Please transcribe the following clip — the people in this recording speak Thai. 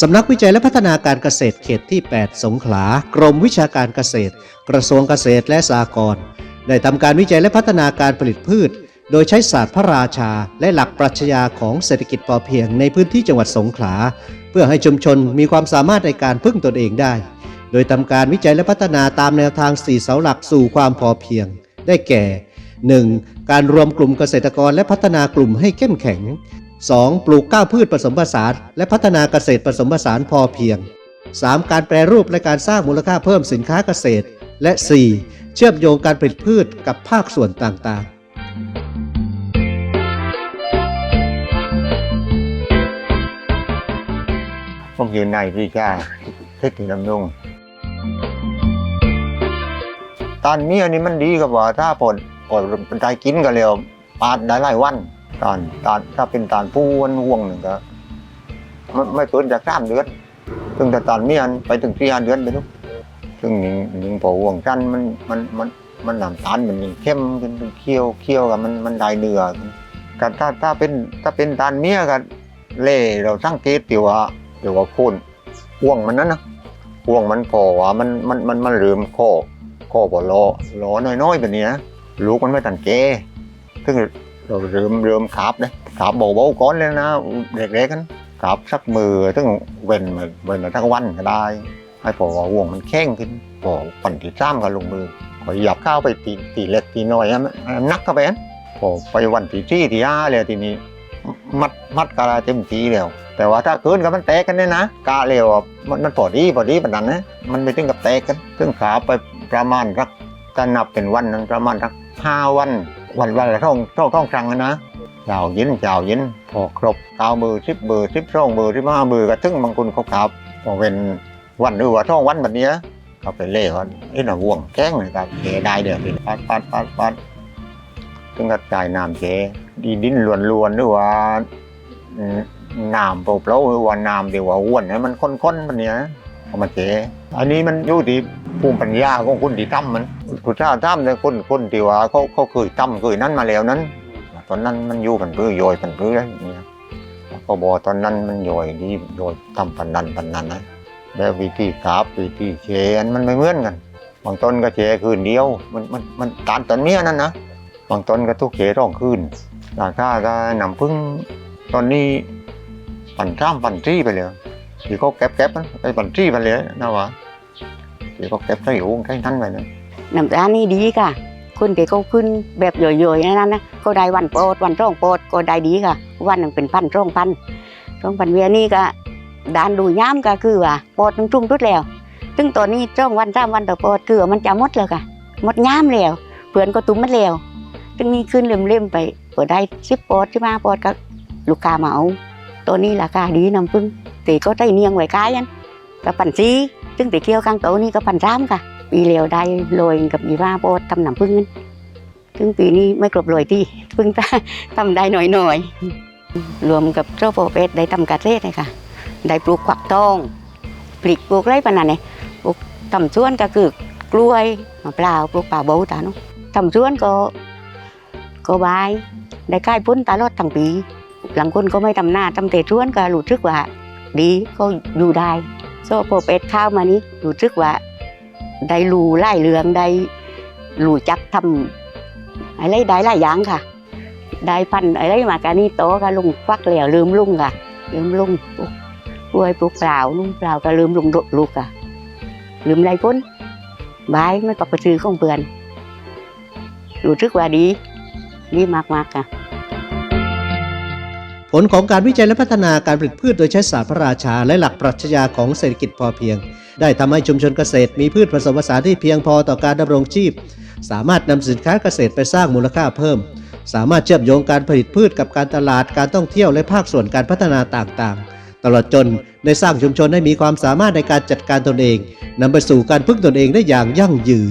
สำนักวิจัยและพัฒนาการเกษตรเขตที่ 8 สงขลา กรมวิชาการเกษตร กระทรวงเกษตรและสหกรณ์ได้ทำการวิจัยและพัฒนาการผลิตพืช โดยใช้ศาสตร์พระราชา และหลักปรัชญาของเศรษฐกิจพอเพียงในพื้นที่จังหวัดสงขลา เพื่อให้ชุมชนมีความสามารถในการพึ่งตนเองได้ โดยทำการวิจัยและพัฒนาตามแนวทาง 4 เสาหลักสู่ความพอเพียง ได้แก่ 1. การรวมกลุ่มเกษตรกรและพัฒนากลุ่มให้เข้มแข็ง 2. ปลูกก้าวพืชผสมผสานและพัฒนาเกษตรผสมผสานพอเพียง 3. การแปรรูปและการสร้างมูลค่าเพิ่มสินค้าเกษตร และ 4. เชื่อมโยงการผลิตพืชกับภาคส่วนต่างๆผมยืนในพี่ชาทิศที่ลำนุงตอนนี้อันนี้มันดีกับว่าถ้าผลผลเป็นใจกินกันเร็วปาดได้หลายวัน ตอนตอนถ้าเป็นตอนผู้วันห่วงหนึ่งก็ไม่ไม่เกินจากสามเดือนถึงแต่ตอนนี้อันไปถึงสี่ห้าเดือนไปลูกซึ่งยิงยิงพอห่วงกันมันมันมันมันหน้ำตาลมันยิงเข้มขึ้นเคี้ยวเคี้ยวกับมันมันได้เนื้อกันถ้าถ้าเป็นถ้าเป็นตานเมียกันเล่เราสังเกตติว่าเดี๋ยวว่าพูนห่วงมันนั้นนะห่วงมันพอว่ามันมันมันมันลืมข้อข้อบ่รอรอน้อยๆแบบนี้นะลูกมันไม่ตันเกซึ่ง เราเริ่มเริ่มขับนะขับเบาๆก้อนเลยนะ เด็กๆกันขับสักมือซึ่งเว้นมาเว้นมาทั้งวันก็ได้ ให้พอว่าห่วงมันแข้งขึ้นพอปั่นที่ซ้ำกันลงมือขอหยับเข้าวไปตีตีเล็กตีน้อยอะมันมันนักเข้าไปนพอไปวันที่ที่ที่ห้าเลยทีนี้มัดมัดกะลาเต็มทีแล้ว แต่ว่าถ้าเกินกับมันแตกกันเนี่ยนะกะเร็วมันมันพอดีพอดีแบบนั้นนะมันไม่ถึงกับแตกกันซึ่งขาไปประมาณสักถ้านับเป็นวันนั้นประมาณสักห้าวัน วันวันละท่องท่องท่องครั้งนะเจ้ายินเจ้ายินพอครบเก้ามือสิบมือสิบสองมือสิบห้ามือก็ถึงบางคนเขาขับพอเป็นวันหรือว่าท่องวันแบบนี้เขาไปเล่วันไอ้หน่าห่วงแข้งเลยครับเทได้เดี๋ยวปัดปัดปัดปัดถึงกระจายน้ำเทดีดินล้วนๆหรือว่าน้ำเปล่าๆหรือว่าน้ำเดี๋ยวว่าอ้วนให้มันข้นๆมันเนี้ เอามาเจอันนี้มันอยู่ที่ภูมิปัญญาของคนที่ทำมันคุณถ้าทำเนี่ยคนคนที่ว่าเขาเขาเคยทำเคยนั่นมาแล้วนั้น ตอนนั้นมันอยู่กันเพื่อโยยกันเพื่อเนี่ยเขาบอกตอนนั้นมันโยยดีโยยทำปันนันปันนันนะแล้ววิธีกราบวิธีเชนมันไม่เหมือนกันบางต้นก็เชคืนเดียว มันมันมันตามต้นเนี้ยนั่นนะบางต้นก็ทุกเชร้องคืนราคาก็นำพึ่งตอนนี้ปั่นข้ามปั่นจี้ไปเลย ที่เขาเก็บเก็บนะไปปั่นจี้ไปเลยนะวะที่เขาเก็บใส่หุงใส่นั้นไปนะน้ำตาลนี่ดีค่ะคนที่เขาขึ้นแบบย่อยๆนั่นนะก็ได้วันโปรดวันร่องโปรดก็ได้ดีค่ะ วันหนึ่งเป็นพันร่องพันร่องพันเวียนี่ก็ดานดูย้ำก็คือว่าโปรดมันจุ่มทุดแล้วถึงตอนนี้ร่องวันสามวันต่อโปรดคือมันจะหมดแล้วค่ะหมดย้ำแล้วเพื่อนก็ตุ้มมันแล้วถึงนี้ขึ้นเล่มๆไปก็ได้สิบโปรดที่มาโปรดก็ลูกค้ามาเอาตัวนี้ราคาดีน้ำผึ้ง ตีก็ได้เนียงไว้ขายันกับปั่นซีซึ่งตีเคี่ยวข้างโต๊ะนี่ก็ปั่นซ้ำค่ะ ปีเลียวได้โรยกับยีว่าโปทำหนังพึ่งนั้นซึ่งปีนี้ไม่กรบโรยที่พึ่งตาทำได้หน่อยหน่อยๆ รวมกับโรโปเปตได้ทำกาเทศเลยค่ะ ได้ปลูกขวักทองปลีกปลูกไรปานนั้นเนี่ยปลูกทำสวนก็คือกล้วยมะพร้าวปลูกป่าโบตาเนาะทำสวนก็ก็บายได้ใกล้พ้นตลอดทั้งปี หลังคนก็ไม่ทำหน้าทำแต่สวนก็รู้สึกว่า ดีก็อยู่ได้โซ่โปเปตข้าวมานี้รู้สึกว่า ได้รูไล่เรืองได้รู้จักทำอะไรได้หลายอย่างค่ะ ได้พันอะไรมาการนี่โตก็ลุงควักแล้วลืมลุงค่ะ ลืมลุงปลูกกล้วยปลูกเปล่าลุงเปล่าก็ลืมลุงดลูกค่ะ ลืมไรพ้นบายไม่ปักไปซื้อของเปื่อนรู้สึกว่าดีดีมากๆค่ะ ผลของการวิจัยและพัฒนาการผลิตพืชโดยใช้ศาสตร์พระราชา และหลักปรัชญาของเศรษฐกิจพอเพียง ได้ทำให้ชุมชนเกษตรมีพืชผสมผสานที่เพียงพอต่อการดำรงชีพ สามารถนำสินค้าเกษตรไปสร้างมูลค่าเพิ่ม สามารถเชื่อมโยงการผลิตพืชกับการตลาดการท่องเที่ยวและภาคส่วนการพัฒนาต่างๆ ตลอดจนได้สร้างชุมชนให้มีความสามารถในการจัดการตนเองนำไปสู่การพึ่งตนเองได้อย่างยั่งยืน